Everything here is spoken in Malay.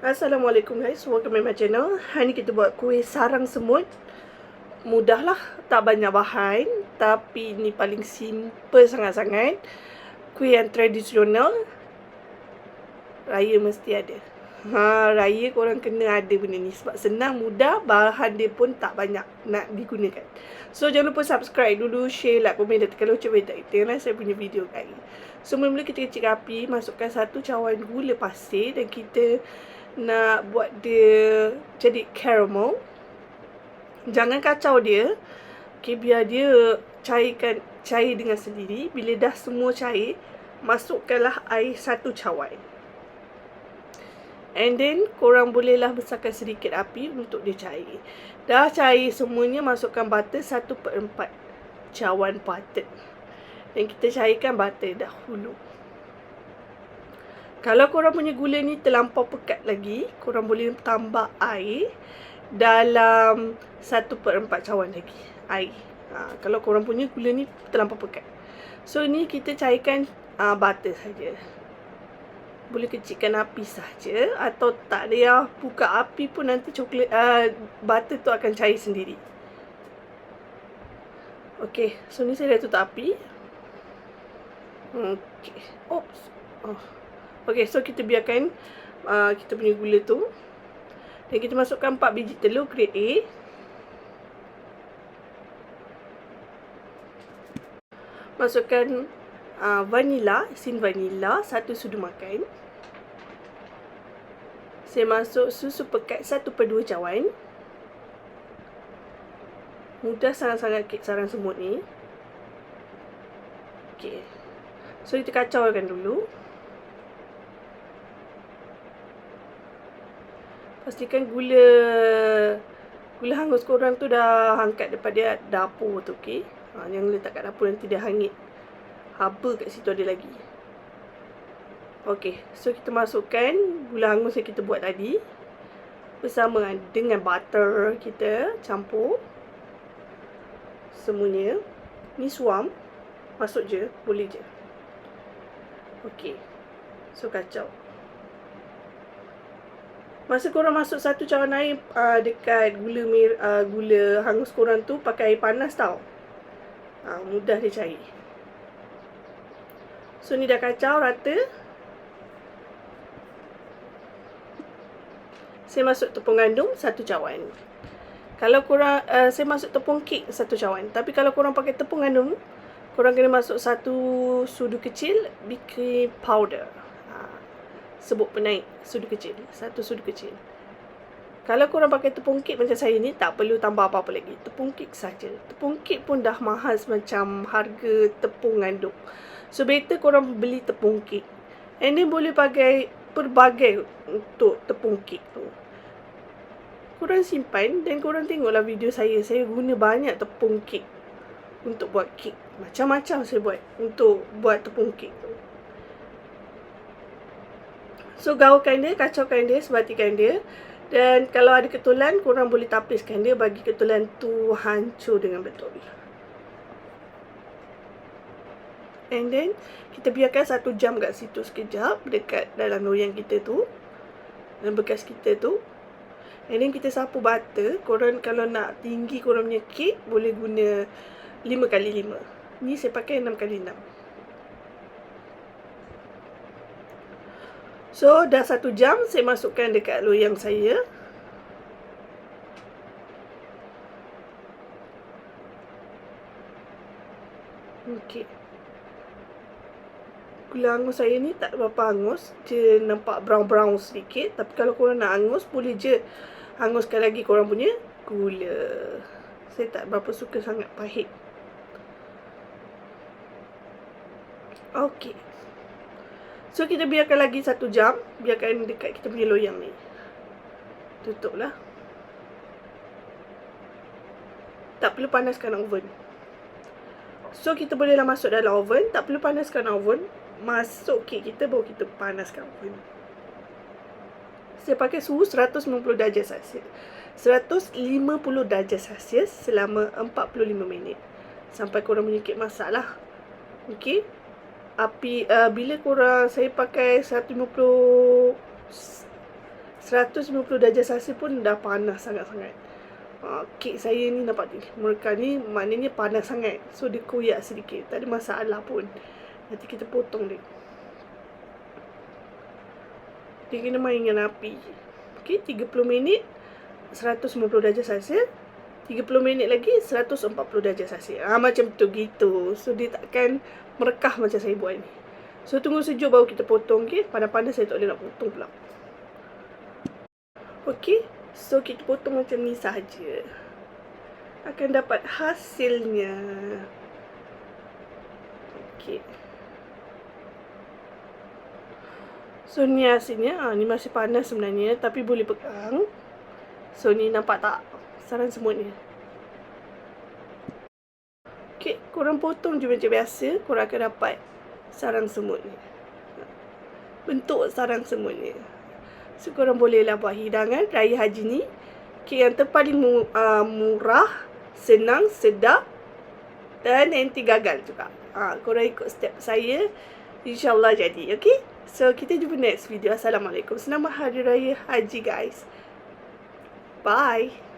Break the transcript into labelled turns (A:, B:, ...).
A: Assalamualaikum guys, welcome to my channel Hari ni kita buat kuih sarang semut. Mudah lah, tak banyak bahan Tapi ni paling simple sangat-sangat. Kuih yang tradisional Raya mesti ada. Ha, Raya korang kena ada benda ni Sebab senang, mudah, bahan dia pun tak banyak nak digunakan. So jangan lupa subscribe dulu, share, like, komen Dan tekan lonceng bell Tengoklah saya punya video kali So mula-mula kita kecil api Masukkan satu cawan gula pasir Dan kita nak buat dia jadi caramel. Jangan kacau dia. Okay, biar dia cairkan cair dengan sendiri. Bila dah semua cair masukkanlah air satu cawan and then korang bolehlah besarkan sedikit api untuk dia cair. Dah cair semuanya masukkan butter satu per empat cawan butter. Dan kita cairkan butter dahulu kalau korang punya gula ni terlampau pekat lagi, korang boleh tambah air dalam 1 per 4 cawan lagi. Air. Ha, kalau korang punya gula ni terlampau pekat. So, ni kita cairkan uh, butter saja. Boleh kecilkan api saja atau tak payah buka api pun nanti coklat uh, butter tu akan cair sendiri. Okay, so ni saya dah tutup api. Okay. Oops. Oh. Okay, so kita biarkan uh, kita punya gula tu. Dan kita masukkan 4 biji telur grade A. Masukkan uh, vanila, sin vanila, satu sudu makan. Saya masuk susu pekat 1 per 2 cawan. Mudah sangat-sangat kek sarang semut ni. Okay. So, kita kacaukan dulu. Pastikan gula gula hangus korang tu dah angkat daripada dapur tu okey? Ha, yang letak kat dapur nanti dia hangit haba kat situ ada lagi. Okey so kita masukkan gula hangus yang kita buat tadi bersama dengan butter kita campur semuanya. Ni suam masuk je boleh je. Okey so kacau Masa korang masuk satu cawan air uh, dekat gula mir, uh, gula hangus korang tu pakai air panas tau. Uh, mudah dia cair. So ni dah kacau rata. Saya masuk tepung gandum satu cawan. Kalau korang, uh, saya masuk tepung kek satu cawan. Tapi kalau korang pakai tepung gandum, korang kena masuk satu sudu kecil baking powder sebut penaik sudu kecil. Satu sudu kecil. Kalau korang pakai tepung kek macam saya ni, tak perlu tambah apa-apa lagi. Tepung kek saja. Tepung kek pun dah mahal macam harga tepung gandum. So, better korang beli tepung kek. And then boleh pakai pelbagai untuk tepung kek tu. Korang simpan dan korang tengoklah video saya. Saya guna banyak tepung kek untuk buat kek. Macam-macam saya buat untuk buat tepung kek tu. So gaulkan dia, kacaukan dia, sebatikan dia. Dan kalau ada ketulan, korang boleh tapiskan dia bagi ketulan tu hancur dengan betul. And then, kita biarkan satu jam kat situ sekejap dekat dalam loyang kita tu. Dan bekas kita tu. And then, kita sapu butter. Korang kalau nak tinggi korang punya kek, boleh guna 5 kali 5 Ni saya pakai 6 kali 6 So, dah satu jam saya masukkan dekat loyang saya. Okey. Gula angus saya ni tak berapa angus. Dia nampak brown-brown sedikit. Tapi kalau korang nak angus, boleh je anguskan lagi korang punya gula. Saya tak berapa suka sangat pahit. Okey. So kita biarkan lagi satu jam. Biarkan dekat kita punya loyang ni. Tutup lah Tak perlu panaskan oven. So kita bolehlah masuk dalam oven. Tak perlu panaskan oven. Masuk kek kita baru kita panaskan oven. Saya pakai suhu 150 darjah Celsius. 150 darjah Celsius Selama 45 minit. Sampai korang punya kek masak lah. Okay api uh, bila korang saya pakai 150 150 darjah Celsius pun dah panas sangat-sangat. Uh, kek saya ni nampak ni. Mereka ni maknanya panas sangat. So dia koyak sedikit. Tak ada masalah pun. Nanti kita potong dia. Dia kena main dengan api. Okay, 30 minit 150 darjah Celsius. 30 minit lagi 140 darjah Celsius. Ah macam tu gitu. So dia takkan merekah macam saya buat ni. So tunggu sejuk baru kita potong okey. Panas-panas saya tak boleh nak potong pula. Okey. So kita potong macam ni saja. Akan dapat hasilnya. Okey. So ni hasilnya. Ha, ni masih panas sebenarnya. Tapi boleh pegang. So ni nampak tak? Sarang semutnya. Okey. Korang potong je macam biasa. Korang akan dapat sarang semut ni. Bentuk sarang semut ni. So korang bolehlah buat hidangan raya haji ni. Kek yang terpaling uh, murah, senang, sedap dan anti gagal juga. Ha, korang ikut step saya. InsyaAllah jadi. Okay? So kita jumpa next video. Assalamualaikum. Selamat Hari Raya Haji guys. Bye.